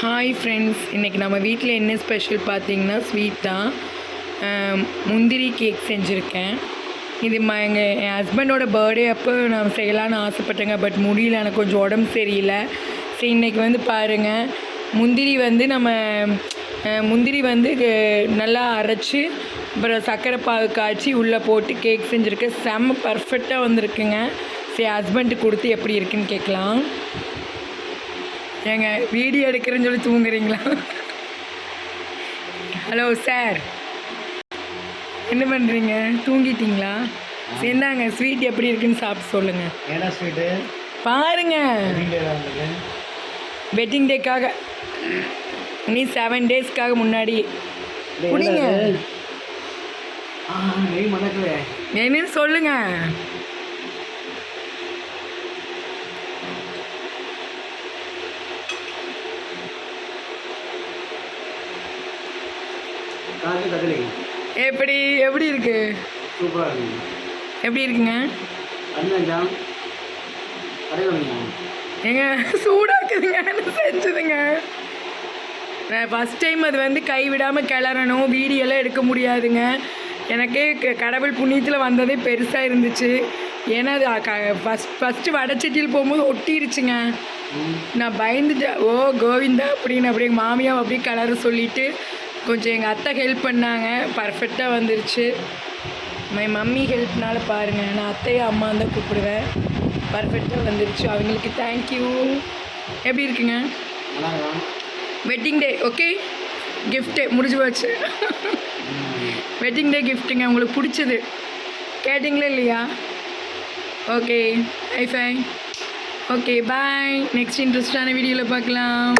Hi friends இன்றைக்கி நம்ம வீட்டில் என்ன ஸ்பெஷல் பார்த்தீங்கன்னா ஸ்வீட் தான். முந்திரி கேக் செஞ்சுருக்கேன். இது ம எங்கள் என் ஹஸ்பண்டோட பர்த்டே அப்போ நான் செய்யலான்னு ஆசைப்பட்டேங்க பட் முடியல. எனக்கு கொஞ்சம் உடம்பு சரியில்லை. சரி இன்றைக்கி வந்து பாருங்கள் முந்திரி வந்து நம்ம முந்திரி வந்து நல்லா அரைச்சி அப்புறம் சர்க்கரை பாகு காய்ச்சி உள்ளே போட்டு கேக் செஞ்சுருக்கேன். செம்ம பர்ஃபெக்டாக வந்திருக்குங்க. சரி ஹஸ்பண்டுக்கு கொடுத்து எப்படி இருக்குன்னு கேட்கலாம். ஏங்க வீடியோ எடுக்கிறேன்னு சொல்லி தூங்குறீங்களா? ஹலோ சார் என்ன பண்ணுறீங்க தூங்கிட்டீங்களா? சரி, இந்தாங்க ஸ்வீட் எப்படி இருக்குன்னு சாப்பிட்டு சொல்லுங்கள் என்ன ஸ்வீட்டு பாருங்க. வெட்டிங் டேக்காக இனி செவன் டேஸ்க்காக முன்னாடி குடிங்க. என்னன்னு சொல்லுங்க. காசு கதலி. எப்படி எப்படி இருக்கு? சூப்பராக இருக்குங்க எப்படி இருக்குங்க? கடையில் ஏங்க சூடாக்குதுங்க நான் செஞ்சதுங்க? நான் ஃபஸ்ட் டைம் அது வந்து கைவிடாமல் கிளறணும் வீடியோலாம் எடுக்க முடியாதுங்க. எனக்கே கடவுள் புண்ணியத்தில் வந்ததே பெருசாக இருந்துச்சு. ஏன்னா அது க ஃபஸ்ட் ஃபஸ்ட்டு வடச்சட்டியில் போகும்போது ஒட்டிருச்சுங்க. நான் பயந்துட்டேன் ஓ கோவிந்தா அப்படின்னு அப்படியே மாமியாவை அப்படியே கலர சொல்லிட்டு கொஞ்சம் எங்கள் அத்தை ஹெல்ப் பண்ணாங்க. பர்ஃபெக்டாக வந்துருச்சு. மை மம்மி ஹெல்ப்னால பாருங்கள் நான் அத்தையை அம்மா தான் கூப்பிடுவேன். பர்ஃபெக்டாக வந்துருச்சு. அவங்களுக்கு தேங்க்யூ எப்படி இருக்குங்க? வெட்டிங் டே ஓகே கிஃப்ட்டு முடிஞ்சு போச்சு வெட்டிங் டே கிஃப்ட்டுங்க உங்களுக்கு பிடிச்சது. கேட்டிங்களா இல்லையா? ஓகே ஐ ஃபை ஓகே பாய் நெக்ஸ்ட் இன்ட்ரெஸ்டான வீடியோவில் பார்க்கலாம்.